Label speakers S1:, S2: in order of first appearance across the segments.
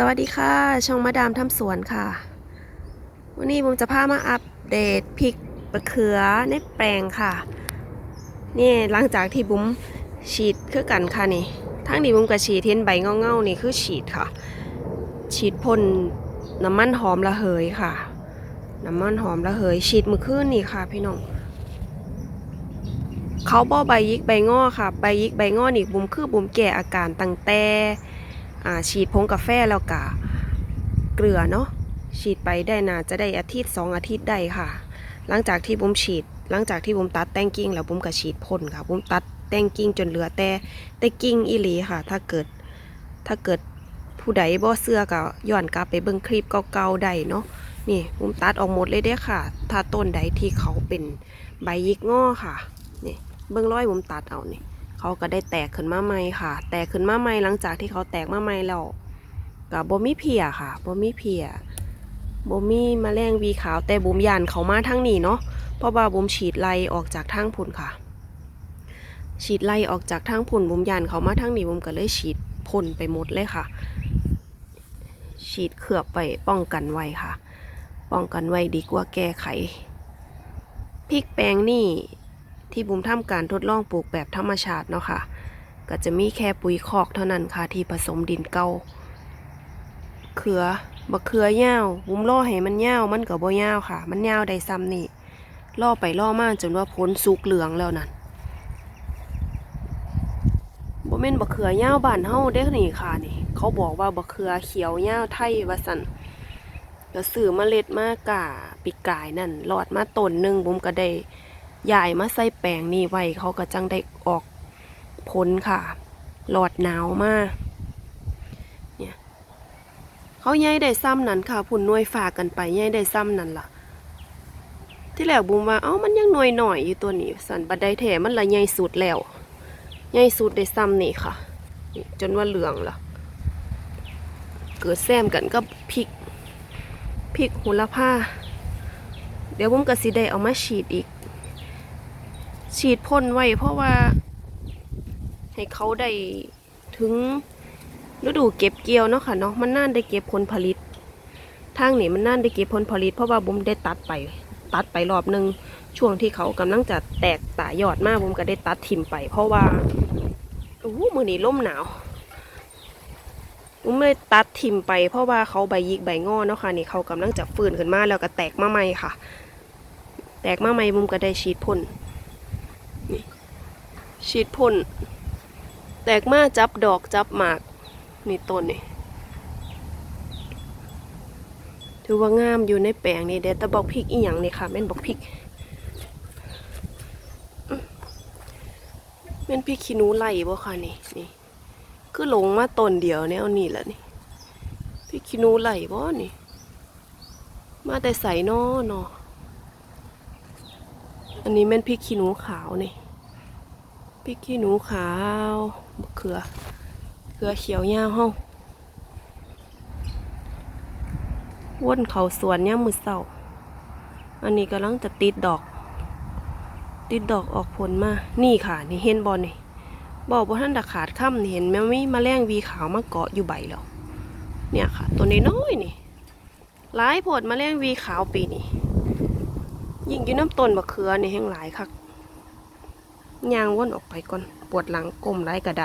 S1: สวัสดีค่ะ ช่องมาดามทำสวนค่ะ วันนี้ผมจะพามาอัปเดตพริกมะเขือในแปลงค่ะ นี่หลังจากที่บุ้มฉีดคือกันค่ะนี่ ทั้งนี้บุ้มกับฉีดเห็นใบเงาๆนี่คือฉีดค่ะ ฉีดพ่นน้ำมันหอมระเหยค่ะ น้ำมันหอมระเหย ฉีดมือคืนนี่ค่ะ พี่น้องเขาบ่ใบยิกใบงอค่ะ ใบยิกใบงอนี่บุ้มคือบุ้มแก่อาการตั้งแต่ ฉีดผงกาแฟแล้วก็เกลือเนาะฉีดไปได้นาจะได้อาทิตย์สองอาทิตย์ได้ค่ะ หลังจากที่ผมฉีด หลังจากที่ผมตัดแต่งกิ่งแล้วผมก็ฉีดพ่นค่ะผมตัดแต่งกิ่งจนเหลือแต่แต่กิ่งอีหลีค่ะ ถ้าเกิดถ้าเกิดผู้ใดบ่เสื้อก็ย้อนกลับไปเบิ่งคลิปเก่าๆได้เนาะนี่ผมตัดออกหมดเลยเด้ค่ะ ถ้าต้นใดที่เขาเป็นใบยิกงอค่ะนี่เบิ่งร้อยผมตัดเอานี่ เขาก็ได้แตกขึ้นมาใหม่ค่ะ แตกขึ้นมาใหม่หลังจากที่เขาแตกมาใหม่แล้วกับบ่มีเพียค่ะบ่มีเพียบ่มีแมลงวีขาวแต่บุมยานเขามาทั้งนี้เนาะเพราะว่าบุมฉีดไล่ออกจากทางพุ่นค่ะ ฉีดไล่ออกจากทางพุ่นบุมยานเขามาทั้งนี้บุมก็เลยฉีดพ่นไปหมดเลยค่ะ ฉีดเคลือบไปป้องกันไว้ค่ะ ป้องกันไว้ดีกว่าแก้ไขพริกแปลงนี่ ที่บุมทำการทดลองปลูกแบบธรรมชาติเนาะค่ะ ก็จะมีแค่ปุ๋ยคอกเท่านั้นค่ะที่ผสมดินเก่าเขือบักเขือยาวบุมล่อให้มันยาวมันก็บ่ยาวค่ะ มันยาวได้ซ้ำนี่ล่อไปล่อมาจนว่าพ้นสุกเหลืองแล้วนั่นบ่แม่นบักเขือยาวบ้านเฮาเด้อนี่ค่ะนี่ เขาบอกว่าบักเขือเขียวยาวไทยว่าซั่นก็ซื้อเมล็ดมากะปีกายนั่นหลอดมาต้นหนึ่งบุมก็ได้ ยายมาใส่แปลงนี่ไว้เขาก็จังได้ออกผลค่ะ หลอดหนาวมากเนี่ยเขาย้ายได้ซ้ำนั่นค่ะผุนน่วยฝากกันไปย้ายได้ซ้ำนั่นล่ะ ที่แรกบุมว่าเอ้ามันยังหน่วยหน่อยอยู่ตัวนี้ สันบัดไดแถมันละใหญ่สุดแล้วใหญ่สุดได้ซ้ำนี่ค่ะ จนว่าเหลืองละเกิดแซมกันก็พริกพริกหุลผ้าเดี๋ยวผมก็สิได้เอามาฉีดอีก ฉีดพ่นไว้เพราะว่า ให้เขาได้ถึงฤดูเก็บเกี่ยวเนาะค่ะเนาะมันน่านได้เก็บผลผลิตทางนี้มันน่านได้เก็บผลผลิต เพราะว่าบุมได้ตัดไป ตัดไปรอบหนึ่งช่วงที่เขากำลังจะแตกตายอดมากบุมก็ได้ตัดทิมไป เพราะว่าโอ้โหมือนี้ล่มหนาวบุมเลยตัดทิมไป เพราะว่าเขาใบยิกใบงอเนาะค่ะนี่เขากำลังจะฟื้นขึ้นมาแล้วก็แตกมาใหม่ค่ะ แตกมาใหม่บุมก็ได้ฉีดพ่น นฉีดพ่นแตกมาจับดอกจับหมากนี่ต้นนี่ถือว่างามอยู่ในแปลงนี่เด็ดแต่บอกพริกอีหยังนี่ค่ะแม่นบอกพริกแม่นพริกขี้นูไหลบ่ค่ะนี่นี่คือหลงมาต้นเดียวแนวนี้แหละนี่พริกขี้นูไหลบ่นี่ มาแต่ใส่นอเนาะ อันนี้แม่นพริกขี้หนูขาวนี่พริกขี้หนูขาวเขือเขือเขียวยาวห้องวนเขาสวนเนี่ยมือเศร้าอันนี้กำลังจะติดดอก ติดดอกออกผลมา นี่ค่ะ นี่เห็นบอลนี่บอกว่าท่านดขาดค่ำนี่เห็นแมวมีแมลงวีขาวมาเกาะอยู่ใบแล้วเนี่ยค่ะ ตัวน้อยๆนี่หลายโผดแมลงวีขาวปีนี้ ยิ่งอยู่น้ำต้นมะเขือนี่แห้งหลายคักยางวนออกไปก่อน ปวดหลังกลมไรก็ได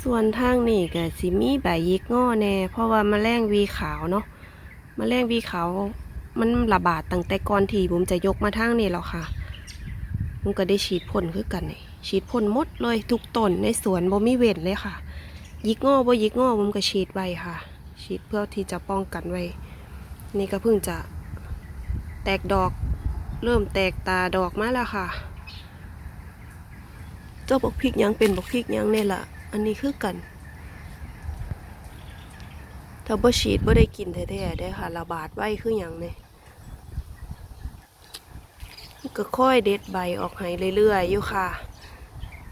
S1: ส่วนทางนี่ก็สิมีใบยิกงอแน่ เพราะว่าแมลงวีขาวเนาะแมลงวีขาว มันระบาดตั้งแต่ก่อนที่ผมจะยกมาทางนี่แล้วค่ะผมก็ได้ฉีดพ่นคือกันนี่ฉีดพ่นหมดเลยทุกต้นในสวนบ่มีเว้นเลยค่ะยิกงอบ่ยิกงอผมก็ฉีดไว้ค่ะ ฉีดเพื่อที่จะป้องกันไว้ นี่ก็เพิ่งจะ แตกดอก เริ่มแตกตาดอกมาแล้วค่ะ เจ้าบกพริกยังเป็นบกพริกยังเนี่ยละอันนี้คือกัน ถ้าบ่ฉีดบ่ได้กินแท้ๆได้ค่ะ ระบาดไว้คือหยังเนี่ยก็ค่อยเด็ดใบออกให้เรื่อยๆอยู่ค่ะ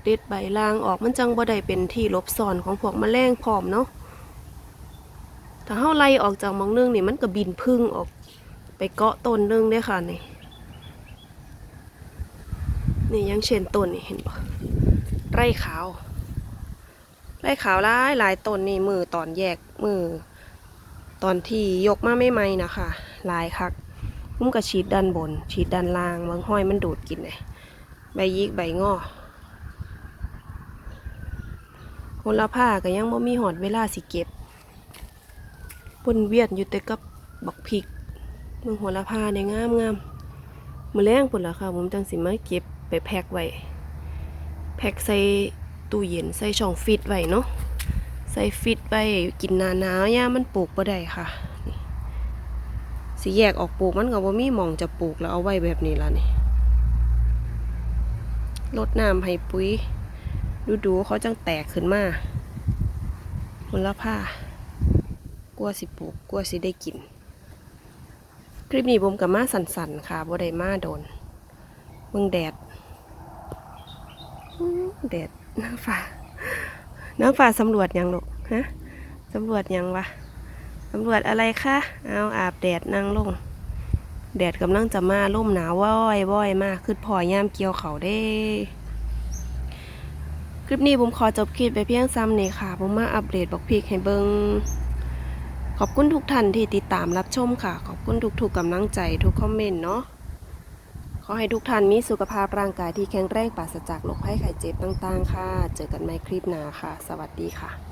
S1: เด็ดใบล่างออกมันจังบ่ได้เป็นที่ลบซ่อนของพวกแมลงพร้อมเนาะถ้าเฮาไล่ออกจากมองนึงนี่มันก็บินพึ่งออก ไปเกาะต้นนึงได้ค่ะนี่นี่ยังเช่นต้นนี่เห็นปะไร่ขาวไล่ขาวหลายหลายต้นนี่มือตอนแยกมือ ตอนที่ยกมาไม่ไหมๆนะคะหลายคักมุ้มกับฉีดด้านบนฉีดด้านล่างบางห้อยมันดูดกินเลยใบยิกใบงอโหระพาก็ยังบ่มีหอดเวลาสิเก็บปนเวียนอยู่แต่กับบักพริก มึงโหระพาเนี่ยงามงามมือแรงปุ่นละค่ะผมจังสิมาเก็บไปแพ็คไว้แพ็คใส่ตู้เย็นใส่ช่องฟิตไว้เนาะใส่ฟิตไว้กินหนาหนาวย่ามันปลูกบ่ได้ค่ะนี่สิแยกออกปลูกมันก็บ่มีหม่องจะปลูกแล้วเอาไว้แบบนี้ละนี่รดน้ำให้ปุ๋ยดูๆเขาจังแตกขึ้นมามูลค่ากลัวสิปลูกกลัวสิได้กิน คลิปนี้ผมกับมาสันๆค่ะบ่ได้มาโดนเบิ่งแดดแดดน้ำฟ้าน้ำฟ้าสำรวจยังลูกฮะสำรวจยังวะสำรวจอะไรคะเอาอาบแดดนั่งลง แดดกำลังจะมาล่มหนาวว้อยว้อยมากขึ้นพอย่ามเกี่ยวเขาเด้ คลิปนี้ผมขอจบคลิปไปเพียงซ้ำนี่ค่ะ ผมมาอัปเดตบอกพีกให้เบิงข อบคุณทุกท่านที่ติดตามรับชมค่ะ ขอบคุณทุกๆกำลังใจทุกคอมเมนต์เนาะขอให้ทุกท่านมีสุขภาพร่างกายที่แข็งแรงปราศจากโรคภัยไข้เจ็บต่างๆ ค่ะ เจอกันใหม่คลิปหน้าค่ะ สวัสดีค่ะ